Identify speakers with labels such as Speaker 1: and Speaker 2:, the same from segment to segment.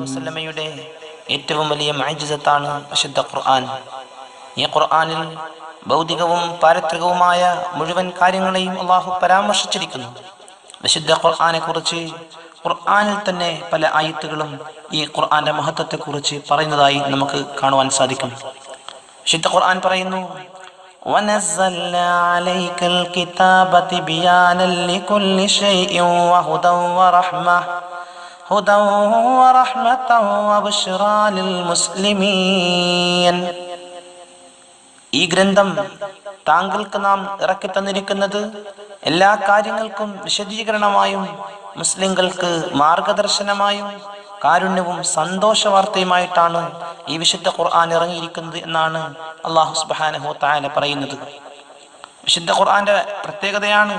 Speaker 1: വസല്ലമയുടെ ഏറ്റവും വലിയ മൈജിസത്താണ് വിശുദ്ധ ഖുർആൻ. ഈ ഖുർആനിൽ ഭൗതികവും പാരത്രികവുമായ മുഴുവൻ കാര്യങ്ങളെയും അള്ളാഹു പരാമർശിച്ചിരിക്കുന്നു. വിശുദ്ധ ഖുർആനെ കുറിച്ച് ഖുർആനിൽ തന്നെ പല ആയത്തുകളും ഈ ഖുർആന്റെ മഹത്വത്തെക്കുറിച്ച് പറയുന്നതായി നമുക്ക് കാണുവാൻ സാധിക്കും. വിശുദ്ധ ഖുർആൻ പറയുന്നു ونزلنا عليك الكتاب بيانا لكل شيء وهدى ورحمة هدى ورحمة وبشرى للمسلمين ഈ ഗ്രന്ഥം താങ്കൾക്ക് നാം ഇറക്കി തന്നിരിക്കുന്നത് എല്ലാ കാര്യങ്ങൾക്കും വിശദീകരണമായും മുസ്ലിങ്ങൾക്ക് മാർഗദർശനമായും കാരുണ്യവും സന്തോഷ വാർത്തയുമായിട്ടാണ് ഈ വിശുദ്ധ ഖുർആൻ ഇറങ്ങിയിരിക്കുന്നത് എന്നാണ് അള്ളാഹു സുബ്ഹാനഹു തആല പറയുന്നത് വിശുദ്ധ ഖുർആന്റെ പ്രത്യേകതയാണ്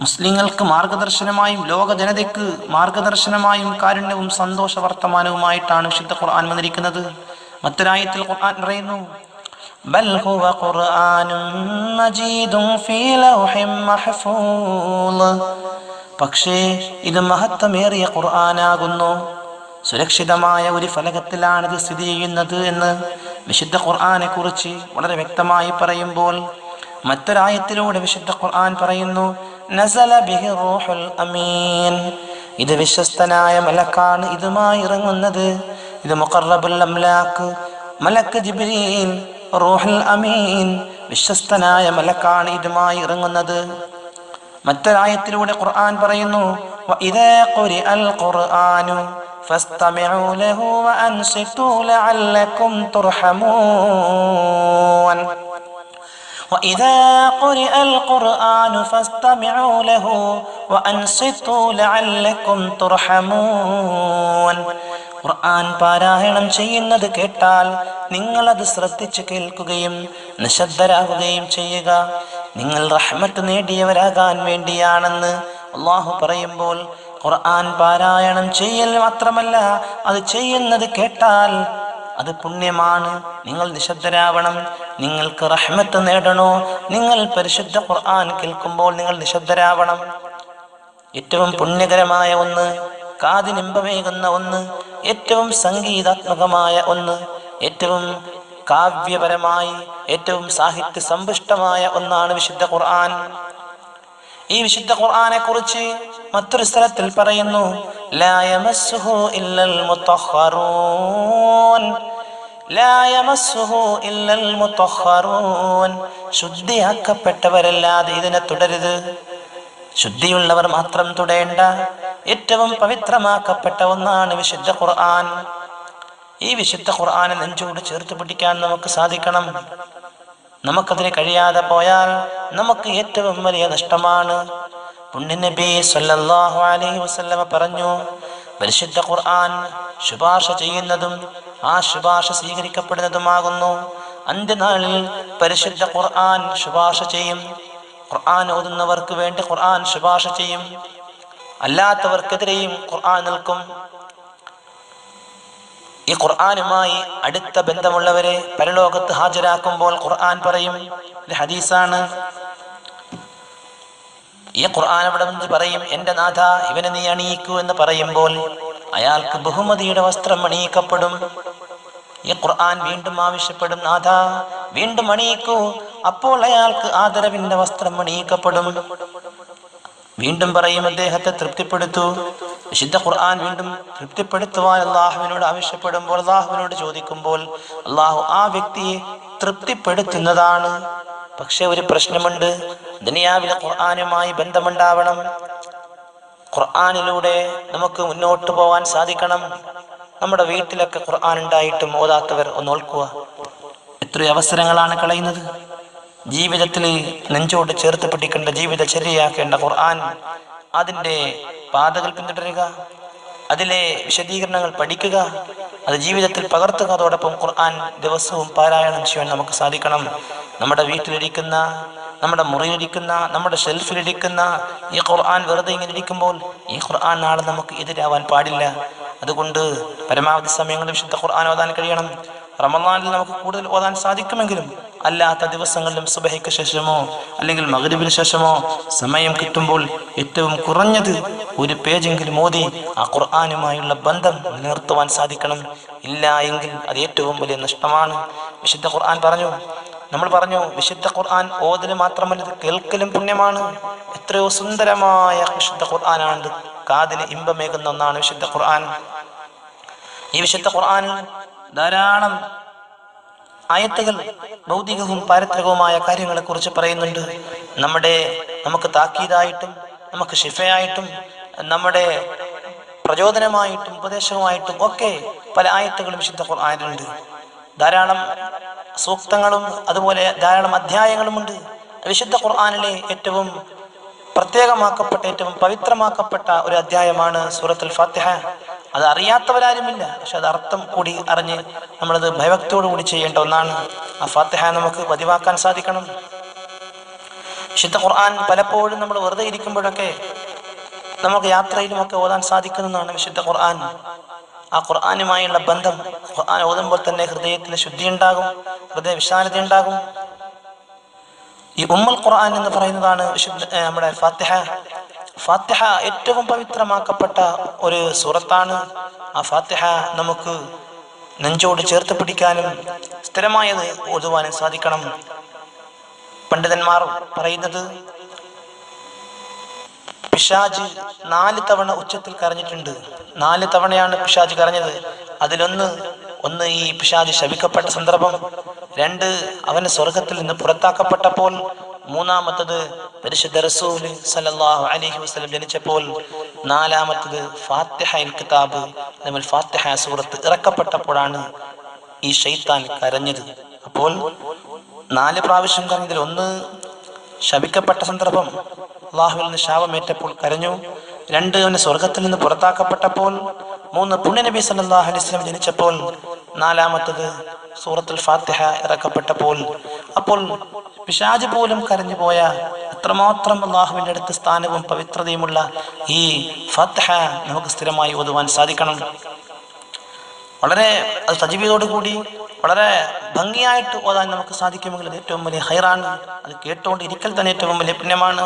Speaker 1: മുസ്ലിങ്ങൾക്ക് മാർഗദർശനമായും ലോക ജനതയ്ക്ക് മാർഗദർശനമായും കാരുണ്യവും സന്തോഷ വർത്തമാനവുമായിട്ടാണ് വിശുദ്ധ ഖുർആൻ വന്നിരിക്കുന്നത് മറ്റൊരായത്തിൽ ഖുർആൻ പറയുന്നു بل هو قرآن مجيد في لوح محفوظ പക്ഷേ ഇത് മഹത്വമേറിയ ഖുർആനാകുന്നു. സുരക്ഷിതമായ ഒരു ഫലകത്തിലാണ് ഇത് സ്ഥിതി ചെയ്യുന്നത് എന്ന് വിശുദ്ധ ഖുർആനെ കുറിച്ച് വളരെ വ്യക്തമായി പറയുമ്പോൾ മറ്റൊരായത്തിലൂടെ വിശുദ്ധ ഖുർആൻ പറയുന്നു നസല ബിഹി റൂഹുൽ അമീൻ. ഇത് വിശ്വസ്തനായ മലക്കാണ് ഇതുമായി ഇറങ്ങുന്നത്. ഇത് മുഖറബുൽ അംലാക്ക് മലക്ക് ജിബ്രീൽ റൂഹുൽ അമീൻ വിശ്വസ്തനായ മലക്കാണ് ഇതുമായി ഇറങ്ങുന്നത്. മറ്റൊരായത്തിലൂടെ ഖുർആൻ പറയുന്നു وَإِذَا قُرِئَ الْقُرْآنُ فَاسْتَمِعُوا لَهُ وَأَنصِتُوا لَعَلَّكُمْ تُرْحَمُونَ وإذا قرئ القرآن فاستمعوا له وأنصتوا لعلكم ترحمون ഖുർആൻ പാരായണം ചെയ്യുന്നത് കേട്ടാൽ നിങ്ങളത് ശ്രദ്ധിച്ചു കേൾക്കുകയും നിശബ്ദരാകുകയും ചെയ്യുക നിങ്ങൾ റഹ്മത്ത് നേടിയവരാകാൻ വേണ്ടിയാണെന്ന് അള്ളാഹു പറയുമ്പോൾ ഖുർആൻ പാരായണം ചെയ്യൽ മാത്രമല്ല അത് ചെയ്യുന്നത് കേട്ടാൽ അത് പുണ്യമാണ്. നിങ്ങൾ നിശബ്ദരാവണം നിങ്ങൾക്ക് റഹ്മത്ത് നേടണോ? നിങ്ങൾ പരിശുദ്ധ ഖുർആൻ കേൾക്കുമ്പോൾ നിങ്ങൾ നിശബ്ദരാവണം. ഏറ്റവും പുണ്യകരമായ ഒന്ന് കാതിനിമ്പമേകുന്ന ഒന്ന് ഏറ്റവും സംഗീതാത്മകമായ ഒന്ന് ഏറ്റവും കാവ്യപരമായി ഏറ്റവും സാഹിത്യ സമ്പുഷ്ടമായ ഒന്നാണ് വിശുദ്ധ ഖുർആൻ. ഈ വിശുദ്ധ ഖുർആനെ കുറിച്ച് മറ്റൊരു സ്ഥലത്തിൽ പറയുന്നു ശുദ്ധിയാക്കപ്പെട്ടവരല്ലാതെ ഇതിനെ തുടരുത്. ശുദ്ധിയുള്ളവർ മാത്രം തുടേണ്ട ഏറ്റവും പവിത്രമാക്കപ്പെട്ട ഒന്നാണ് വിശുദ്ധ ഖുർആൻ. ഈ വിശുദ്ധ ഖുർആാനെ നെഞ്ചോട് ചേർത്ത് പിടിക്കാൻ നമുക്ക് സാധിക്കണം. നമുക്കതിന് കഴിയാതെ പോയാൽ നമുക്ക് ഏറ്റവും വലിയ നഷ്ടമാണ്. പുണ്യനബി സല്ലല്ലാഹു അലൈഹി വസല്ലമ പറഞ്ഞു പരിശുദ്ധ ഖുർആൻ ശുപാർശ ചെയ്യുന്നതും ആ ശുപാർശ സ്വീകരിക്കപ്പെടുന്നതുമാകുന്നു. അന്ത്യനാളിൽ പരിശുദ്ധ ഖുർആൻ ശുപാർശ ചെയ്യും. ഖുർആൻ ഓതുന്നവർക്ക് വേണ്ടി ഖുർആൻ ശുപാർശ ചെയ്യും. അല്ലാത്തവർക്കെതിരെയും ഖുർആൻ നിൽക്കും. ഈ ഖുർആാനുമായി അടുത്ത ബന്ധമുള്ളവരെ പരലോകത്ത് ഹാജരാക്കുമ്പോൾ ഖുർആൻ പറയും. ഒരു ഹദീസാണ്. ഈ ഖുർആൻ അവിടെ നിന്ന് പറയും എന്റെ നാഥ ഇവനെ നീ അണിയിക്കൂ എന്ന് പറയുമ്പോൾ അയാൾക്ക് ബഹുമതിയുടെ വസ്ത്രം അണിയിക്കപ്പെടും. ഈ ഖുർആൻ വീണ്ടും ആവശ്യപ്പെടും നാഥ വീണ്ടും അണിയിക്കൂ. അപ്പോൾ അയാൾക്ക് ആദരവിന്റെ വസ്ത്രം അണിയിക്കപ്പെടും. വീണ്ടും പറയും അദ്ദേഹത്തെ തൃപ്തിപ്പെടുത്തൂ. വിശുദ്ധ ഖുർആൻ വീണ്ടും തൃപ്തിപ്പെടുത്തുവാൻ അള്ളാഹുവിനോട് ആവശ്യപ്പെടുമ്പോൾ അള്ളാഹുവിനോട് ചോദിക്കുമ്പോൾ അള്ളാഹു ആ വ്യക്തിയെ തൃപ്തിപ്പെടുത്തുന്നതാണ്. പക്ഷെ ഒരു പ്രശ്നമുണ്ട്. ദുനിയാവിലെ ഖുർആാനുമായി ബന്ധമുണ്ടാവണം. ഖുർആാനിലൂടെ നമുക്ക് മുന്നോട്ട് പോവാൻ സാധിക്കണം. നമ്മുടെ വീട്ടിലൊക്കെ ഖുർആൻ ഉണ്ടായിട്ടും ഓതാത്തവർ ഒന്ന് ഓൾക്കുക എത്ര അവസരങ്ങളാണ് കളയുന്നത്. ജീവിതത്തിൽ നെഞ്ചോട് ചേർത്ത് പിടിക്കേണ്ട ജീവിത ചര്യയാക്കേണ്ട ഖുർആൻ അതിന്റെ പാതകൾ പിന്തുടരുക അതിലെ വിശദീകരണങ്ങൾ പഠിക്കുക അത് ജീവിതത്തിൽ പകർത്തുക അതോടൊപ്പം ഖുർആൻ ദിവസവും പാരായണം ചെയ്യാൻ നമുക്ക് സാധിക്കണം. നമ്മുടെ വീട്ടിലിരിക്കുന്ന നമ്മുടെ മുറിയിലിരിക്കുന്ന നമ്മുടെ ഷെൽഫിലിരിക്കുന്ന ഈ ഖുർആൻ വെറുതെ ഇങ്ങനെ ഇരിക്കുമ്പോൾ ഈ ഖുർആൻ നാളെ നമുക്ക് എതിരാവാൻ പാടില്ല. അതുകൊണ്ട് പരമാവധി സമയങ്ങളിൽ വിശുദ്ധ ഖുർആൻ ഓതാൻ കഴിയണം. റമദാനിൽ നമുക്ക് കൂടുതൽ ഓതാൻ സാധിക്കുമെങ്കിലും അല്ലാത്ത ദിവസങ്ങളിലും സുബഹയ്ക്ക് ശേഷമോ അല്ലെങ്കിൽ മകരുവിന് ശേഷമോ സമയം കിട്ടുമ്പോൾ ഏറ്റവും കുറഞ്ഞത് ഒരു പേജെങ്കിലും മോദി ആ ഖുർആാനുമായുള്ള ബന്ധം നിലനിർത്തുവാൻ സാധിക്കണം. ഇല്ല എങ്കിൽ അത് ഏറ്റവും വലിയ നഷ്ടമാണ്. വിശുദ്ധ ഖുർആൻ പറഞ്ഞു നമ്മൾ പറഞ്ഞു വിശുദ്ധ ഖുർആൻ ഓതൽ മാത്രമല്ല കേൾക്കലും പുണ്യമാണ്. എത്രയോ സുന്ദരമായ വിശുദ്ധ ഖുർആനാണ് കാതിന് ഇമ്പമേകുന്ന ഒന്നാണ് വിശുദ്ധ ഖുർആൻ. ഈ വിശുദ്ധ ഖുർആൻ ധാരാളം ആയത്തുകൾ ഭൗതികവും പാരത്രികവുമായ കാര്യങ്ങളെ കുറിച്ച് പറയുന്നുണ്ട്. നമ്മുടെ നമുക്ക് താക്കീതായിട്ടും നമുക്ക് ശിഫയായിട്ടും നമ്മുടെ പ്രചോദനമായിട്ടും ഉപദേശവുമായിട്ടും ഒക്കെ പല ആയത്തുകളും വിശുദ്ധ ഖുർആനിലുണ്ട്. ധാരാളം സൂക്തങ്ങളും അതുപോലെ ധാരാളം അധ്യായങ്ങളുമുണ്ട്. വിശുദ്ധ ഖുർആാനിലെ ഏറ്റവും പ്രത്യേകമാക്കപ്പെട്ട ഏറ്റവും പവിത്രമാക്കപ്പെട്ട ഒരു അധ്യായമാണ് സൂറത്തുൽ ഫാത്തിഹ. അത് അറിയാത്തവരാരുമില്ല പക്ഷെ അത് അർത്ഥം കൂടി അറിഞ്ഞ് നമ്മളത് ഭയഭക്തിയോടു കൂടി ചെയ്യേണ്ട ഒന്നാണ്. ആ ഫാത്തിഹ നമുക്ക് പതിവാക്കാൻ സാധിക്കണം. വിശുദ്ധ ഖുർആൻ പലപ്പോഴും നമ്മൾ വെറുതെ ഇരിക്കുമ്പോഴൊക്കെ നമുക്ക് യാത്രയിലുമൊക്കെ ഓതാൻ സാധിക്കുന്നതാണ് വിശുദ്ധ ഖുർആൻ. ആ ഖുർആാനുമായുള്ള ബന്ധം ഖുർആൻ ഓതുമ്പോൾ തന്നെ ഹൃദയത്തിന് ശുദ്ധി ഉണ്ടാകും ഹൃദയ വിശാലത ഉണ്ടാകും. ഈ ഉമ്മൽ ഖുർആൻ എന്ന് പറയുന്നതാണ് വിശുദ്ധ നമ്മുടെ ഫാത്തിഹ ഫാത്തിഹ ഏറ്റവും പവിത്രമാക്കപ്പെട്ട ഒരു സൂറത്താണ്. ആ ഫാത്തിഹ നമുക്ക് നെഞ്ചോട് ചേർത്ത് പിടിക്കാനും സ്ഥിരമായത് ഓതുവാനും സാധിക്കണം. പണ്ഡിതന്മാർ പറയുന്നത് പിശാജ് നാല് തവണ ഉച്ചത്തിൽ കരഞ്ഞിട്ടുണ്ട്. നാല് തവണയാണ് പിശാജ് കരഞ്ഞത്. അതിലൊന്ന് ഒന്ന് ഈ പിശാജ് ശവിക്കപ്പെട്ട സന്ദർഭം രണ്ട് അവന് സ്വർഗത്തിൽ നിന്ന് പുറത്താക്കപ്പെട്ടപ്പോൾ മൂന്നാമത്തത് പരിശുദ്ധ റസൂൽ സല്ലല്ലാഹു അലൈഹി വസല്ലം ജനിച്ചപ്പോൾ നാലാമത്തത് ഫാത്തിഹ ഇൽ കിതാബ് നമ്മൾ ഫാത്തിഹ സൂറത്ത് ഇറക്കപ്പെട്ടപ്പോഴാണ് ഈ ഷെയ്ത്താൻ കരഞ്ഞത്. അപ്പോൾ നാല് പ്രാവശ്യം കരഞ്ഞതിൽ ഒന്ന് ശപിക്കപ്പെട്ട സന്ദർഭം അള്ളാഹുവിൽ നിന്ന് ശാപമേറ്റപ്പോൾ കരഞ്ഞു. രണ്ട് അവന് സ്വർഗത്തിൽ നിന്ന് പുറത്താക്കപ്പെട്ടപ്പോൾ മൂന്ന് പുണ്യനബി സല്ലാഹു അലൈഹി വസല്ലം ജനിച്ചപ്പോൾ നാലാമത്തത് സൂറത്തുൽ ഫാത്തിഹ ഇറക്കപ്പെട്ടപ്പോൾ. അപ്പോൾ പിശാജ് പോലും കരഞ്ഞു പോയ അത്രമാത്രം അള്ളാഹുവിന്റെ അടുത്ത് സ്ഥാനവും പവിത്രതയുമുള്ള ഈ ഫാത്തിഹ നമുക്ക് സ്ഥിരമായി ഓതുവാൻ സാധിക്കണം. വളരെ അത് സജീവിയതോടുകൂടി കൂടി വളരെ ഭംഗിയായിട്ട് ഓതാൻ നമുക്ക് സാധിക്കുമെങ്കിൽ അത് ഏറ്റവും വലിയ ഹൈറാണ്. അത് കേട്ടുകൊണ്ട് ഇരിക്കൽ തന്നെ ഏറ്റവും വലിയ പുണ്യമാണ്.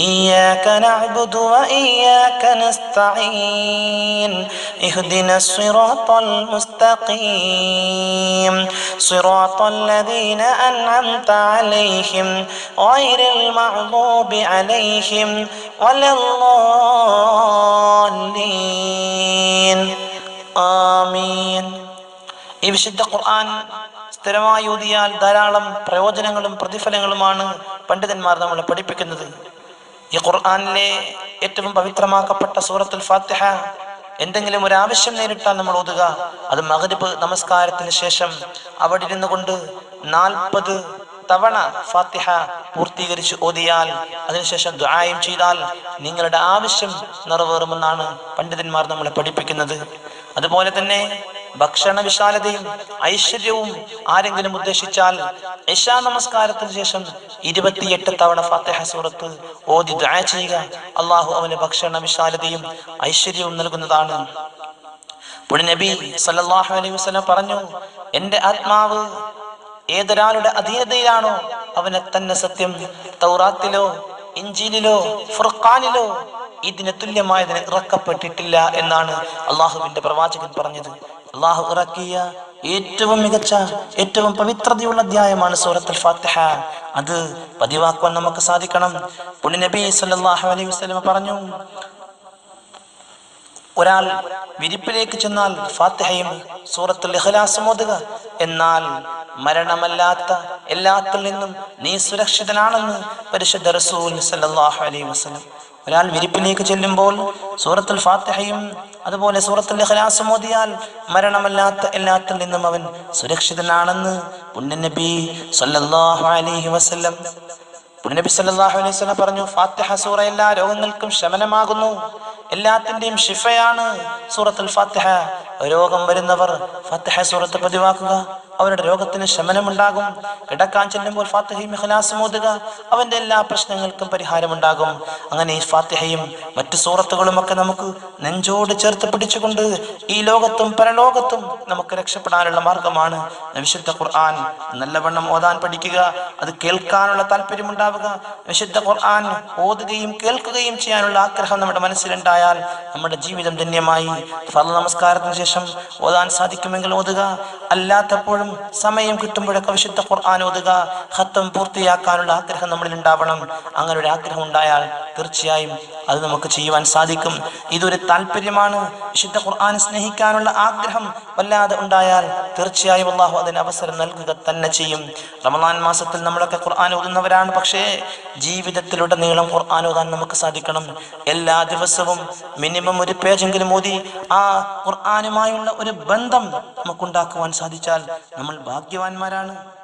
Speaker 1: إياك نعبد وإياك نستعين اهدنا الصراط المستقيم صراط الذين أنعمت عليهم غير المغضوب عليهم ولا الضالين آمين ഈ വിശുദ്ധ ഖുർആൻ സ്ഥിരമായി ഊതിയാൽ ധാരാളം പ്രയോജനങ്ങളും പ്രതിഫലങ്ങളുമാണ് പണ്ഡിതന്മാർ നമ്മളെ പഠിപ്പിക്കുന്നത് ഈ ഖുർആാനിലെ ഏറ്റവും പവിത്രമാക്കപ്പെട്ട സൂറത്തുൽ ഫാത്തിഹ. എന്തെങ്കിലും ഒരു ആവശ്യം നേരിട്ടാൽ നമ്മൾ ഓതുക. അത് മഗ്രിബ് നമസ്കാരത്തിന് ശേഷം അവിടെ ഇരുന്നു കൊണ്ട് നാൽപ്പത് തവണ ഫാത്തിഹ പൂർത്തീകരിച്ച് ഓതിയാൽ അതിനുശേഷം ദുആയും ചെയ്താൽ നിങ്ങളുടെ ആവശ്യം നിറവേറുമെന്നാണ് പണ്ഡിതന്മാർ നമ്മളെ പഠിപ്പിക്കുന്നത്. അതുപോലെ തന്നെ ഭക്ഷണ വിശാലതയും ഐശ്വര്യവും ആരെങ്കിലും ഉദ്ദേശിച്ചാൽ ഇഷാ നമസ്കാരത്തിന് ശേഷം ഇരുപത്തിയെട്ട് തവണ ഫാത്തിഹ സൂറത്ത് ഓതി ദുആ ചെയ്യുക. അള്ളാഹു അവന് ഭക്ഷണ വിശാലതയും ഐശ്വര്യവും നൽകുന്നതാണ്. നബി സല്ലല്ലാഹു അലൈഹി വസല്ലം പറഞ്ഞു എന്റെ ആത്മാവ് ഏതൊരാളുടെ അധീനതയിലാണോ അവനെ തന്നെ സത്യം. തൗറാത്തിലോ ഇഞ്ചിനിലോ ഫുർഖാനിലോ ഇതിന് തുല്യമായതിന് ഇറക്കപ്പെട്ടിട്ടില്ല എന്നാണ് അള്ളാഹുവിന്റെ പ്രവാചകൻ പറഞ്ഞത്. അള്ളാഹു ഇറക്കിയ ഏറ്റവും മികച്ച ഏറ്റവും പവിത്രതയുള്ള അധ്യായമാണ് സൂറത്തുൽ ഫാത്തിഹ. അത് പതിവാക്കുവാൻ നമുക്ക് സാധിക്കണം. പുണ്യനബി സല്ലല്ലാഹു അലൈഹി വസല്ലം പറഞ്ഞു ഒരാൾ വിരിപ്പിലേക്ക് ചെന്നാൽ ഫാത്തിഹയും സൂറത്തുൽ ഇഖ്ലാസും ഓതുക. എന്നാൽ മരണമല്ലാത്ത എല്ലാത്തിൽ നിന്നും നീ സുരക്ഷിതനാണെന്ന് പരിശുദ്ധ റസൂൽ സല്ലല്ലാഹു അലൈഹി വസല്ലം ഒരാൾ വിരിപ്പിലേക്ക് ചെല്ലുമ്പോൾ സൂറത്തുൽ ഫാത്തിഹയും അതുപോലെ സൂറത്തുൽ ഇഖ്ലാസും ഓതിയാൽ മരണമല്ലാത്ത എല്ലാത്തിൽ നിന്നും അവൻ സുരക്ഷിതനാണെന്ന് പുണ്യനബി സല്ലല്ലാഹു അലൈഹി വസല്ലം പുണ്യനബി സല്ലല്ലാഹു അലൈഹി വസല്ലം പറഞ്ഞു ഫാത്തിഹ സൂറ എല്ലാ രോഗങ്ങൾക്കും ശമനമാകുന്നു. എല്ലാത്തിന്റെയും ഷിഫയാണ് സൂറത്തുൽ ഫാത്തിഹ. രോഗം വരുന്നവർ ഫാത്തിഹ സൂറത്ത് പതിവാക്കുക. അവരുടെ രോഗത്തിന് ശമനമുണ്ടാകും. കിടക്കാൻ ചെല്ലുമ്പോൾ ഫാത്തിഹയും ഇഖ്ലാസും ഓതുക അവന്റെ എല്ലാ പ്രശ്നങ്ങൾക്കും പരിഹാരമുണ്ടാകും. അങ്ങനെ ഈ ഫാത്തിഹയും മറ്റു സൂറത്തുകളും ഒക്കെ നമുക്ക് നെഞ്ചോട് ചേർത്ത് പിടിച്ചുകൊണ്ട് ഈ ലോകത്തും പരലോകത്തും നമുക്ക് രക്ഷപ്പെടാനുള്ള മാർഗമാണ്. വിശുദ്ധ ഖുർആൻ നല്ലവണ്ണം ഓതാൻ പഠിക്കുക അത് കേൾക്കാനുള്ള താല്പര്യമുണ്ടാവുക. വിശുദ്ധ ഖുർആൻ ഓതുകയും കേൾക്കുകയും ചെയ്യാനുള്ള ആഗ്രഹം നമ്മുടെ മനസ്സിലുണ്ടായാൽ നമ്മുടെ ജീവിതം ധന്യമായി. ഫല നമസ്കാരത്തിന് ശേഷം ഓതാൻ സാധിക്കുമെങ്കിൽ ഓതുക. അല്ലാത്തപ്പോഴും സമയം കിട്ടുമ്പോഴൊക്കെ വിശുദ്ധ ഖുർആൻ ഓതുക ഹത്തം പൂർത്തിയാക്കാനുള്ള ആഗ്രഹം നമ്മളിൽ ഉണ്ടാവണം. അങ്ങനെ ഒരു ആഗ്രഹം ഉണ്ടായാൽ തീർച്ചയായും അത് നമുക്ക് ചെയ്യുവാൻ സാധിക്കും. ഇതൊരു താല്പര്യമാണ്. വിശുദ്ധ ഖുർആൻ സ്നേഹിക്കാനുള്ള ആഗ്രഹം വല്ലാതെ ഉണ്ടായാൽ തീർച്ചയായും അള്ളാഹു അതിന് അവസരം നൽകുക തന്നെ ചെയ്യും. റമദാൻ മാസത്തിൽ നമ്മളൊക്കെ ഖുർആൻ ഓതുന്നവരാണ്. പക്ഷേ ജീവിതത്തിലൂടെ നീളം ഖുർആൻ ഓതാൻ നമുക്ക് സാധിക്കണം. എല്ലാ ദിവസവും മിനിമം ഒരു പേജെങ്കിലും ഓതി ആ ഖുർആനുമായുള്ള ഒരു ബന്ധം നമുക്കുണ്ടാക്കുവാൻ സാധിച്ചാൽ നമ്മൾ ഭാഗ്യവാന്മാരാണ്.